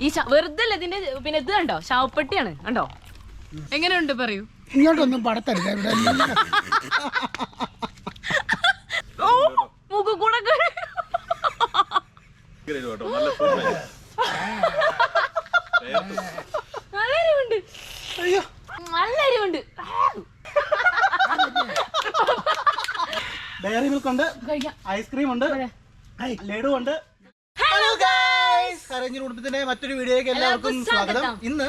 ഈ വെറുതെ അല്ല ഇതിന്റെ പിന്നെ ഇത് കണ്ടോ? ശവപ്പെട്ടിയാണ്. കണ്ടോ? എങ്ങനെയുണ്ട് പറയൂ. ഇങ്ങോട്ടൊന്നും പടത്തരുത് ഇവിടെ. ഓ. നല്ല എരിവുണ്ട് നല്ല എരിവുണ്ട് ഡയറി മിൽക്ക് ഉണ്ട് ഐസ്ക്രീം ഉണ്ട് ലഡു ഉണ്ട് കരഞ്ഞു കുടുംബത്തിന്റെ മറ്റൊരു വീഡിയോയ്ക്ക് എല്ലാവർക്കും സ്വാഗതം. ഇന്ന്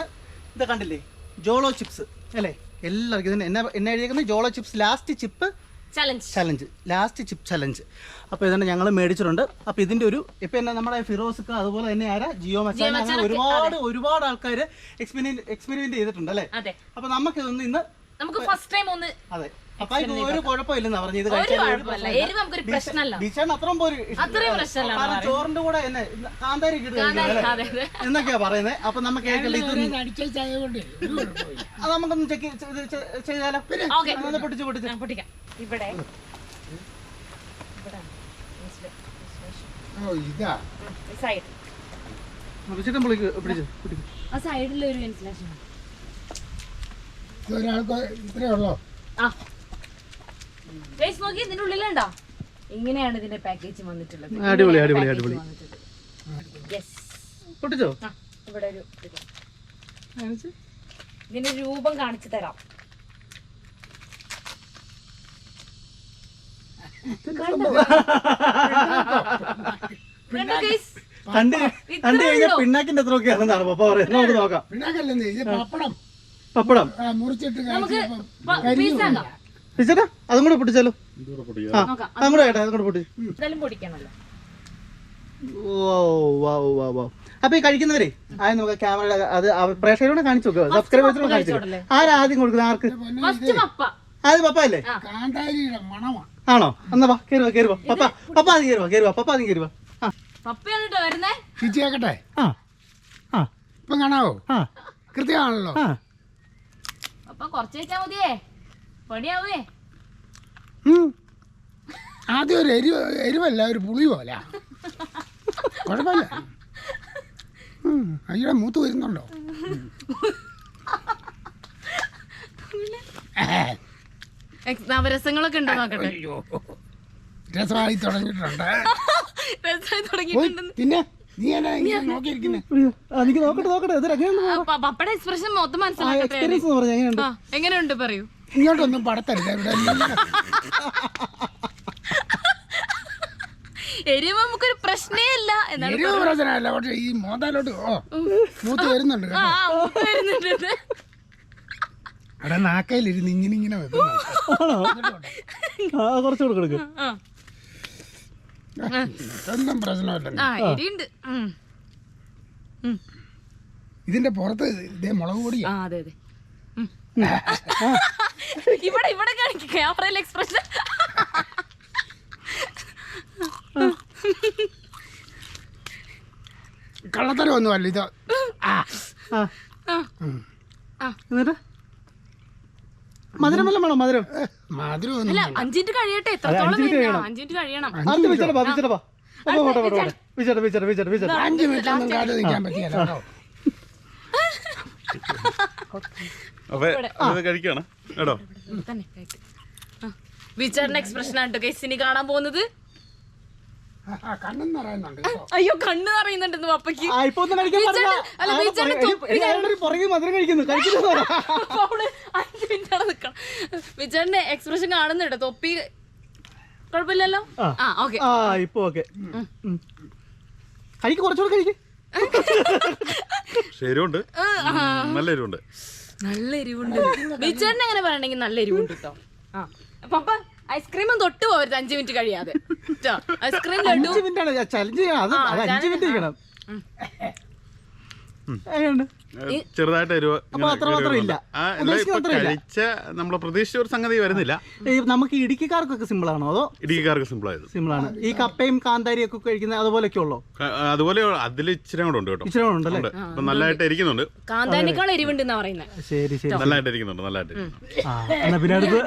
ഇത് കണ്ടില്ലേ? ജോളോ ചിപ്സ് അല്ലേ? എല്ലാവർക്കും ഇതിന് എന്നെ എന്നെ എഴുതിയിരിക്കുന്നത് Jolo chips last chip challenge last chip challenge അപ്പോൾ ഇതന്നെ ഞങ്ങൾ മേടിച്ചിട്ടുണ്ട്. അപ്പോൾ ഇതിന്റെ ഒരു ഇപ്പൊ എന്നാ നമ്മുടെ ഫിറോസ്ക്ക് അതുപോലെ തന്നെ ആരാ? ജിയോ മച്ചാൻ ഒരുപാട് ഒരുപാട് ആൾക്കാർ എക്സ്പെരിമെന്റ് എക്സ്പെരിമെന്റ് ചെയ്തിട്ടുണ്ട് അല്ലേ? അപ്പോൾ നമുക്കിതൊന്ന് ഇന്ന് നമുക്ക് ഫസ്റ്റ് ടൈം ഒന്ന് അതെ. ഒരു കുഴപ്പമില്ലെന്നാ പറഞ്ഞു ഇത് അത്രയും പോലും കാരണം ചോറിന്റെ കൂടെ എന്നെ കാന്താരി? എന്നൊക്കെയാ പറയുന്നത് അപ്പൊ നമുക്ക് അത് നമുക്കൊന്ന് ചെക്ക് ചെയ്താലോ? പൊട്ടിച്ച് പൊട്ടിച്ച്. പൊട്ടിക്കാം. ഇവിടെ. ഇത്രേ ഉള്ളോ? ആ. ഗൈസ് നോക്കി ഇതിന്റെ ഉള്ളിലുണ്ടോ? ഇങ്ങനെയാണ് ഇതിന്റെ പാക്കേജ് വന്നിട്ടുള്ളത്. അടിപൊളി, അടിപൊളി, അടിപൊളി. യെസ് പൊട്ടിച്ചോ? ഇവിടെ ഒരു ഇത്. ഇതിന്റെ രൂപം കാണിച്ചു തരാം. കണ്ടോ? പിണ്ണാക്കിന്റെ എത്ര ഒക്കെ ആണെന്നാണ് പപ്പ പറയുന്നത്. നമുക്ക് നോക്കാം. പിണ്ണാക്കല്ലേ പപ്പടം. പപ്പടം. ആ, മുറിച്ചിട്ട് പിടിച്ചേട്ടാ അതും കൂടെ പൊട്ടിച്ചാലോ? ആ അതും കൂടെ കേട്ടോ അതും കൂടെ അപ്പൊ ഈ കഴിക്കുന്നവരെ ആദ്യം നമുക്ക് ക്യാമറ അത് പ്രേക്ഷകരോട് കാണിച്ചു നോക്കുക സബ്സ്ക്രൈബേഴ്സിനോട് കാണിച്ചു കഴിച്ചോടല്ലേ? ആരാ ആദ്യം കൊടുക്കുന്നത്? ആർക്ക്? ആദ്യം പപ്പ അല്ലേ? ആണോ? എന്നാ വാ കേറുവാ കേറുവാ പപ്പ പപ്പ ആദ്യം കേറുവാ കേറുവാ പപ്പ ആദ്യം കേറുവാ ആ. ചിച്ചിയാക്കട്ടെ ആ ആ. ഇപ്പം കാണാവോ? ആ. കൃത്യമാണല്ലോ. ആ. പപ്പ കുറച്ച് വെച്ചാ മതിയേ. ആദ്യം ഒരു എരിവ് എരിവല്ല ഒരു പുളി പോലെ കുഴപ്പമില്ല. അയ്യടെ അയ്യോ മൂത്ത് വരുന്നുണ്ടോ? നവരസങ്ങളൊക്കെ ഉണ്ടോ നോക്കട്ടെ? അയ്യോ. രസമായി തുടങ്ങിയിട്ടുണ്ട്. രസമായി പിന്നെ നീ നോക്കട്ടെ നോക്കട്ടെ. എക്സ്പ്രഷൻ മൊത്തം മനസ്സിലാക്കട്ടെ എങ്ങനെയുണ്ട് പറയൂ. ഇങ്ങോട്ടൊന്നും പടത്തരുത് ഇവിടെ. എരിവ് നമുക്കൊരു പ്രശ്നേ ഇല്ല എന്നാണ് എരിവ് പ്രശ്നമല്ല പക്ഷെ ഈ മോതാലോട്ട് ഓ മൂത്ത് വരുന്നുണ്ട് കേട്ടോ. ആ, ഊട്ട് വരുന്നുണ്ട് അവിടെ നാക്കയിലിരുന്ന് ഇങ്ങനെ ഇങ്ങനെ വെക്കുന്നു. ആണോ? ആ കുറച്ച് കൂടെ കൊടുക്കും. ആ ഒന്നും പ്രശ്നമല്ല ആ എരിയുണ്ട് ഉം. ഉം. ഇതിന്റെ പുറത്ത് ഇതേ മുളക് പൊടിയാ. ആ അതെ അതെ. ഉം. ക്യാമറയിൽ എക്സ്പ്രഷൻ കള്ളത്തരം ഒന്നുമല്ല ഇത് എന്നിട്ട്? മധുരം വല്ലതും വേണോ? മധുരം? മധുരം അല്ല അഞ്ചിന്റ് കഴിയട്ടെ. എത്രത്തോളം അഞ്ചിന്റ്? കഴിയണം. അഞ്ചിന്റെ കഴിയണം. അത് വിച്ചടപ്പാ വിച്ചടപ്പാ. വിച്ചട. വിച്ചട വിച്ചട വിച്ചട അഞ്ച് മിനിറ്റ് ഒന്നും കാട് നിൽക്കാൻ പറ്റിയല്ല കേട്ടോ. അപ്പൊ അത് കഴിക്കാണ്. കേട്ടോ? തന്നെ കഴിക്ക്. വിചാരണ എക്സ്പ്രഷൻ ആണ് കേസിന് കാണാൻ പോകുന്നത്? ആ, കണ്ണെന്ന് പറയുന്നുണ്ട് അയ്യോ കണ്ണ് അറിയുന്നുണ്ടെന്ന് പപ്പയ്ക്ക് അഞ്ച് മിനിറ്റ് നിക്കണം. വിചാരണ എക്സ്പ്രഷൻ കാണുന്നുണ്ട് തൊപ്പി കുഴപ്പമില്ലല്ലോ? ആ. ഓക്കെ. ആ ഇപ്പൊ ഓക്കെ. കഴിക്ക് കുറച്ചുകൂടെ കഴിക്ക്. ശരിയുണ്ട്. നല്ല എരിവുണ്ട്. നല്ല എരിവുണ്ട്. വിചാരണ അങ്ങനെ പറയണെങ്കിൽ നല്ല എരിവുണ്ട് കേട്ടോ. പപ്പ ഐസ്ക്രീമും തൊട്ട് പോകരുത് അഞ്ചു മിനിറ്റ് കഴിയാതെ. Ice cream laddu. അഞ്ച് മിനിറ്റ് ആണ് ചലഞ്ച് ചെയ്യണം. അത് അത് അഞ്ച് മിനിറ്റ് ചെയ്യണം എങ്ങനെയുണ്ട്? ചെറുതായിട്ട് എരിവ് അപ്പൊ അത്ര മാത്രം ഇല്ല. ആ അല്ല ഉദ്ദേശിക്കുന്ന ഇപ്പൊ അത്ര ഇല്ല. കഴിച്ച നമ്മൾ പ്രതീക്ഷിച്ച ഒരു സംഗതി വരുന്നില്ല. ഈ നമുക്ക് ഇടുക്കിക്കാർക്കൊക്കെ സിമ്പിൾ ആണോ? അതോ ഇടുക്കിക്കാർക്ക് സിമ്പിൾ ആയത്. സിമ്പിൾ ആണ്. ഈ കപ്പയും കാന്താരിയും ഒക്കെ കഴിക്കുന്ന അതുപോലെയൊക്കെ ഉള്ളോ? ക- അതുപോലെ അതിൽ ഇച്ചിരി കൂടെ ഉണ്ട് കേട്ടോ. ഇച്ചിരി കൂടെ ഉണ്ടല്ലേ ഉണ്ട്. അപ്പൊ നല്ലതായിട്ട് ഇരിക്കുന്നുണ്ട്. കാന്താനേക്കാൾ എരിവുണ്ട് പറയുന്നത് ശരി ശരി നല്ലതായിട്ട് ഇരിക്കുന്നുണ്ട് നല്ലതായിട്ട് ഇരിക്കുന്നുണ്ട്. ആ എന്നാ പിന്നെ അടുത്ത്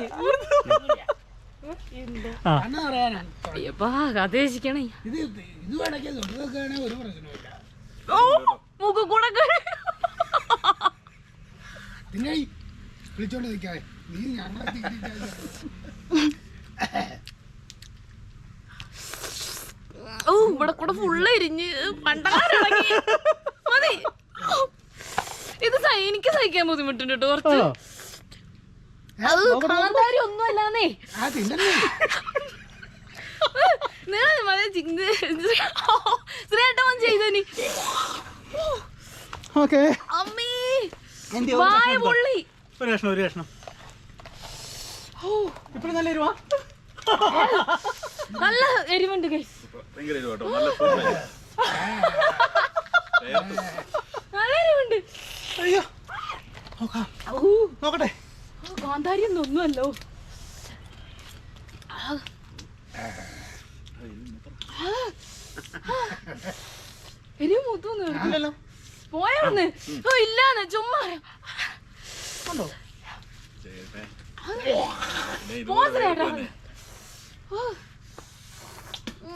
കഥേശിക്കണേ ഇത് ഇത് വേണമെങ്കിൽ തൊട്ടതൊക്കെയാണെങ്കിൽ പ്രശ്നമില്ല ഓ മുഖം കൂടെ വിളിച്ചോണ്ട് നിൽക്കാതെ നീ ഞങ്ങളെ ഓ ഇവിടെ കൂടെ ഫുള്ള് എരിഞ്ഞ് പണ്ടാറങ്ങി മതി. ഇത് എനിക്ക് സഹിക്കാൻ ബുദ്ധിമുട്ടുണ്ട് കേട്ടോ കുറച്ച്. കാന്താരി ഒന്നും അല്ലാന്നേ ആ തിന്നല്ലേ? നിങ്ങൾ മതി ശ്രീയേട്ടൻ ചെയ്തനി. ഓക്കെ. അമ്മേ വായ പൊള്ളി. ഒരു കഷ്ണം ഒരു കഷ്ണം. ഓ, ഇപ്പഴും നല്ല എരിവാ? നല്ല എരിവുണ്ട് ഭയങ്കര എരിവ് കേട്ടോ നല്ല നല്ല എരിവുണ്ട്. അയ്യോ. നോക്കാം. കാന്താരി ഒന്നും ഒന്നുമല്ലോ ഇനി മൂത്തോന്ന് പോയാന്ന് ഓ ഇല്ലാന്ന് ചുമ്മാ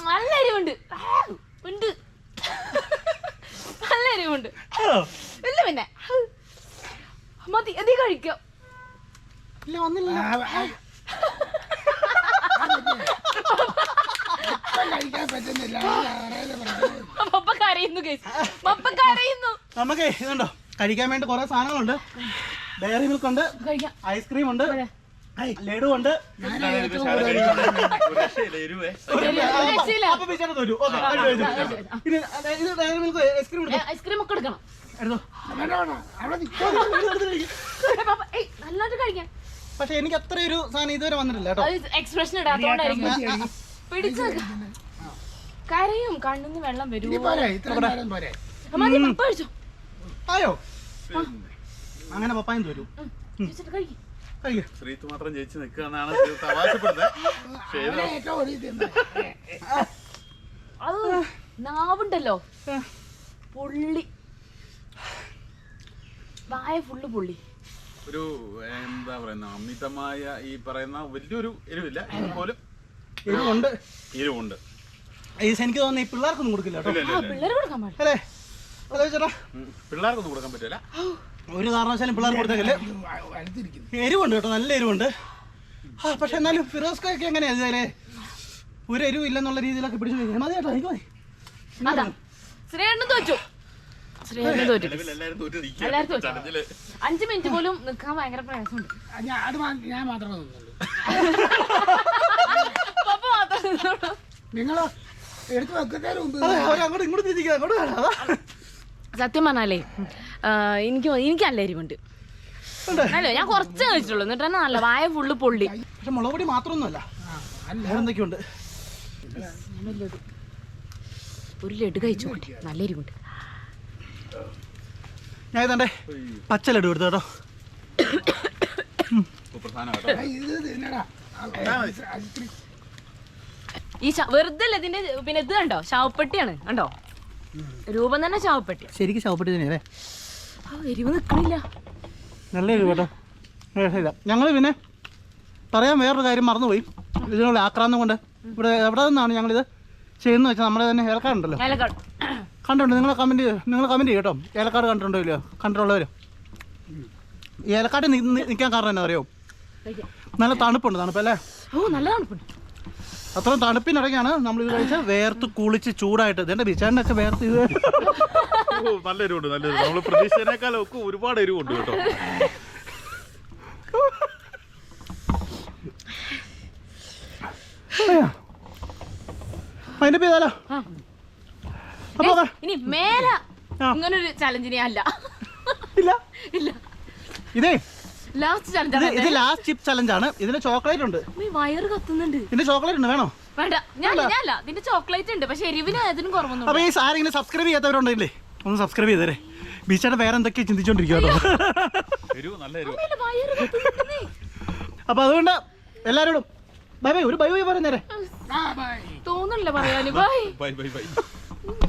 നല്ല എരിവുണ്ട് ഉണ്ട്. നല്ല എരിവുണ്ട്? ഇല്ല പിന്നെ. മതി അതി കഴിക്കാം. ഇല്ല ഒന്നില്ല. പപ്പ കരയുന്നു കേസ് പപ്പ കരയുന്നു. നമുക്ക് ഇതുണ്ടോ? കഴിക്കാൻ വേണ്ടി കുറെ സാധനങ്ങളുണ്ട്. ഡയറി മിൽക്ക് ഉണ്ട്. കഴിക്കാം. ഐസ്ക്രീം ഉണ്ട്. ലഡു ഉണ്ട്. ഐസ്ക്രീം ഐസ്ക്രീം ഒക്കെ എടുക്കണം. എടുത്തോ? നല്ലതായിട്ട് കഴിക്കാം. പക്ഷെ എനിക്ക് അത്ര ഒരു സാധനം ഇതുവരെ വന്നിട്ടില്ല കേട്ടോ. എക്സ്പ്രഷൻ ഇടാത്തോണ്ടായിരിക്കും പിടിച്ച്. കരയും കണ്ണിന്ന് വെള്ളം വരും ആയോ? അങ്ങനെ പപ്പായും തരൂ. ശ്രീത്ത് മാത്രം ജയിച്ചു നിൽക്കുകയെന്നാണ് അത് നാവുണ്ടല്ലോ. പുള്ളി. വായ ഫുള്ള് പൊള്ളി. ഒരു എന്താ പറയുന്ന അമിതമായ ഈ പറയുന്ന വലിയൊരു എരിവില്ല. എങ്കിൽ പോലും എരിവുണ്ട്. എരിവുണ്ട് എനിക്ക് തോന്നുന്നു ഈ പിള്ളേർക്കൊന്നും കൊടുക്കില്ല അല്ലേ? ചേട്ടാ. പിള്ളേർക്കൊന്നും കൊടുക്കാൻ പറ്റില്ല ഒരു കാരണവശാലും പിള്ളേർ കൊടുത്തേക്കല്ലേ. എരിവുണ്ട് കേട്ടോ നല്ല എരിവുണ്ട്. ആ പക്ഷെ എന്നാലും ഫിറോസ്കൊക്കെ എങ്ങനെയാ ഇതേ ഒരു എരിവില്ലെന്നുള്ള രീതിയിലൊക്കെ പിടിച്ചു മതി കേട്ടോ എനിക്ക് മതി. എല്ലാവരും തോറ്റ് തോറ്റു. അഞ്ച് മിനിറ്റ് പോലും നിൽക്കാൻ ഭയങ്കര പ്രയാസമുണ്ട്. ഞാൻ അത് മാ- ഞാൻ മാത്രമേ തിന്നുള്ളൂ പപ്പ മാത്രം നിന്നോളൂ. നിങ്ങളോ എടുത്തു വെക്കുന്നതിന് മുമ്പ് അതെ അങ്ങോട്ട് ഇങ്ങോട്ട് തിരിക്കുക അങ്ങോട്ട് വേണം അതാ. സത്യം പറഞ്ഞാലേ ആ, എനിക്ക് എനിക്ക് നല്ല എരിവുണ്ട്. അല്ല? ഞാൻ കുറച്ച് കഴിച്ചിട്ടുള്ളൂ. എന്നിട്ട് തന്നെ നല്ല വായ ഫുള്ള് പൊള്ളി. പക്ഷെ മുളക് പൊടി മാത്രമൊന്നുമല്ല. എന്തൊക്കെയുണ്ട്? ഒരു ലഡു കഴിച്ചു നോക്കട്ടെ. നല്ല എരിവുണ്ട്. ഞാൻ ഇതണ്ടേ പച്ച ലഡു എടുത്തു കേട്ടോ. ഈ വെറുതെ അല്ല ഇതിന്റെ പിന്നെ ഇത് കണ്ടോ? ശവപ്പെട്ടിയാണ് കണ്ടോ? രൂപം തന്നെ ശവപ്പെട്ടി ശരിക്കും ശവപ്പെട്ടി തന്നെയല്ലേ ആ, എരിവ് നിക്കണില്ല. നല്ല എരിവ് കേട്ടോ. ഞങ്ങൾ പിന്നെ പറയാൻ വേറൊരു കാര്യം മറന്നുപോയി. ഇതിനുള്ള ആക്രാന്തം കൊണ്ട് ഇവിടെ എവിടെ നിന്നാണ് ഞങ്ങളിത് ചെയ്യുന്നത് വെച്ചാൽ നമ്മുടെ തന്നെ ഏൽക്കാറുണ്ടല്ലോ ഉണ്ടല്ലോ കണ്ടിട്ടുണ്ട്. നിങ്ങൾ കമന്റ് നിങ്ങൾ കമന്റ് ചെയ്യട്ടോ കേട്ടോ. ഏലക്കാട് കണ്ടിട്ടുണ്ടോ ഇല്ലയോ? കണ്ടിട്ടുള്ളവർ ഏലക്കാട് നിൽക്കാൻ കാരണം എന്നാ അറിയോ. നല്ല തണുപ്പുണ്ട്. തണുപ്പല്ലേ ഓ നല്ല തണുപ്പുണ്ട്. അത്രയും തണുപ്പിനിടയ്ക്കാണ് നമ്മൾ ഇത് കഴിച്ച് വേർത്ത് കുളിച്ച് ചൂടായിട്ട്. എന്റെ ബിച്ചാണ്ടൊക്കെ വേർത്ത് ഇത്. ഓ, നല്ല എരിവുണ്ട് നല്ല എരിവ് നമ്മൾ പ്രതീക്ഷിച്ചതിനേക്കാളും ഒക്കെ ഒരുപാട് എരിവുണ്ട് കേട്ടോ. അതിന്റെ ചെയ്താലോ ഏയ്, ഇനി മേല. ഇങ്ങനൊരു ചലഞ്ചിനെ അല്ല. ഇല്ല. ഇല്ല. ഇതേ. ലാസ്റ്റ് ഇത് ഇത് ലാസ്റ്റ് ചിപ്പ് ചലഞ്ച് ആണ്. ഇതിന് ചോക്ലേറ്റ് ഉണ്ട്. വയറ് കത്തുന്നുണ്ട്. ഇതിന്റെ ചോക്ലേറ്റ് ഉണ്ട് വേണോ? വേണ്ട. ഞാൻ ഞാനല്ല ഇതിന്റെ ചോക്ലേറ്റ് ഉണ്ട് പക്ഷെ എരിവിന് അതിനും കുറവൊന്നും അപ്പൊ ഈ ആരെങ്കിലും സബ്സ്ക്രൈബ് ചെയ്യാത്തവരുണ്ടല്ലേ ഒന്ന് സബ്സ്ക്രൈബ് ചെയ്തേരെ. ബീച്ചയുടെ വേറെ എന്തൊക്കെയാ കത്തുന്നുണ്ടെന്നേ. അപ്പൊ അതുകൊണ്ട് എല്ലാരോടും ബൈ ബൈ ഒരു ബൈ ബൈ പറയുന്നേരെ. തോന്നുന്നില്ല പറയാന്. ബൈ. Bye bye bye.